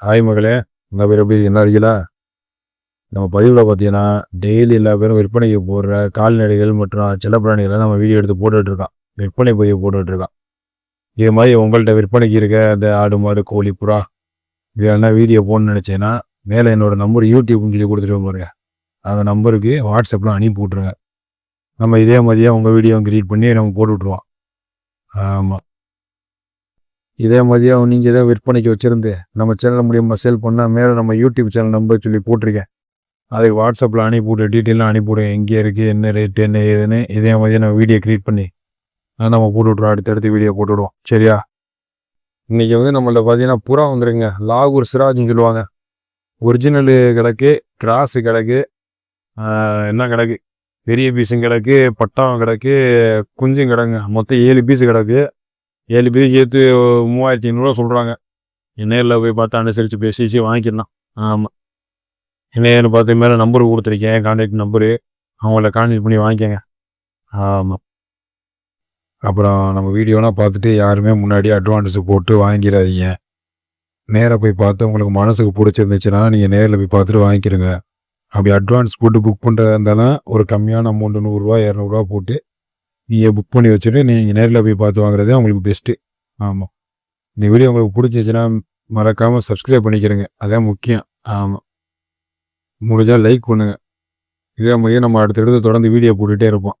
Hi மகளே உங்கள் பேர் எப்படி? என்ன இருக்கீங்களா? நம்ம பதிவில் பார்த்தீங்கன்னா டெய்லி எல்லா பேரும் விற்பனைக்கு போடுற கால்நடைகள் மற்றும் செல்லப்பிராணிகளை நம்ம வீடியோ எடுத்து போட்டுட்ருக்கான் விற்பனை போய் போட்டுட்ருக்கான் இருக்கோம் இது மாதிரி உங்கள்கிட்ட விற்பனைக்கு இருக்க அந்த ஆடு மாடு கோழி புறா இதெல்லாம் வீடியோ போடணும்னு நினச்சேன்னா மேலே என்னோட நம்பர் யூடியூப்னு சொல்லி கொடுத்துட்டு பாருங்க. அந்த நம்பருக்கு வாட்ஸ்அப்பில் அனுப்பி விட்ருங்க நம்ம இதே மாதிரியே உங்கள் வீடியோ கிரியேட் பண்ணி நம்ம போட்டு விட்ருவோம் ஆமாம் இதே மாதிரியாக நீங்கள் ஏதோ விற்பனைக்கு வச்சுருந்து நம்ம சேனல் மூலியமாக சேல் பண்ணால் மேலே நம்ம யூடியூப் சேனல் நம்பர் சொல்லி போட்டிருக்கேன். அதுக்கு வாட்ஸ்அப்பில் அனுப்பிவிட்டு டீட்டெயிலாம் அனுப்பிவிடுங்க எங்கே இருக்குது என்ன ரேட்டு என்ன ஏதுன்னு இதே மாதிரி நம்ம வீடியோ க்ரியேட் பண்ணி அஹ் நம்ம போட்டுவிட்றோம் அடுத்தடுத்து வீடியோ போட்டுவிடுவோம் சரியா? இன்றைக்கி வந்து நம்மள்ட்ட பார்த்தீங்கன்னா புறா வந்துருங்க. லாகூர் சிராஜ்னு சொல்லுவாங்க. ஒரிஜினலு கிடக்கு கிராஸு கிடக்கு என்ன கிடக்கு? பெரிய பீஸும் கிடக்கு பட்டாவும் கிடக்கு குஞ்சும் கிடங்க மொத்தம் ஏழு பீஸு கிடக்கு. ஏழு பேர் சேர்த்து மூவாயிரத்தி ஐநூறுரூவா சொல்கிறாங்க நேரில் போய் பார்த்து அனுசரித்து பேசிச்சு வாங்கிக்கலாம் ஆமாம் என்னையன்னு பார்த்து மேலே நம்பர் கொடுத்துருக்கேன். கான்டாக்ட் நம்பரு அவங்கள கான்டாக்ட் பண்ணி வாங்கிக்கங்க. ஆமாம் அப்புறம் நம்ம வீடியோலாம் பார்த்துட்டு யாருமே முன்னாடி அட்வான்ஸு போட்டு வாங்கிடாதீங்க. நேராக போய் பார்த்து உங்களுக்கு மனசுக்கு பிடிச்சிருந்துச்சுன்னா நீங்கள் நேரில் போய் பார்த்துட்டு வாங்கிக்கிறங்க அப்படி அட்வான்ஸ் போட்டு புக் பண்ணுறதா இருந்தாலும் ஒரு கம்மியான அமௌண்ட்டு நூறுரூவா இரநூறுவா போட்டு நீங்கள் புக் பண்ணி வச்சுட்டு நீங்கள் நேரில் போய் பார்த்து வாங்குறதே உங்களுக்கு பெஸ்ட்டு ஆமாம் இந்த வீடியோ உங்களுக்கு பிடிச்சிச்சுன்னா மறக்காமல் சப்ஸ்கிரைப் பண்ணிக்கிறேங்க. அதான் முக்கியம். ஆமாம் முடிஞ்சால் லைக் பண்ணுங்க. இதே மாதிரியே நம்ம அடுத்தடுத்து தொடர்ந்து வீடியோ போட்டுகிட்டே இருப்போம்.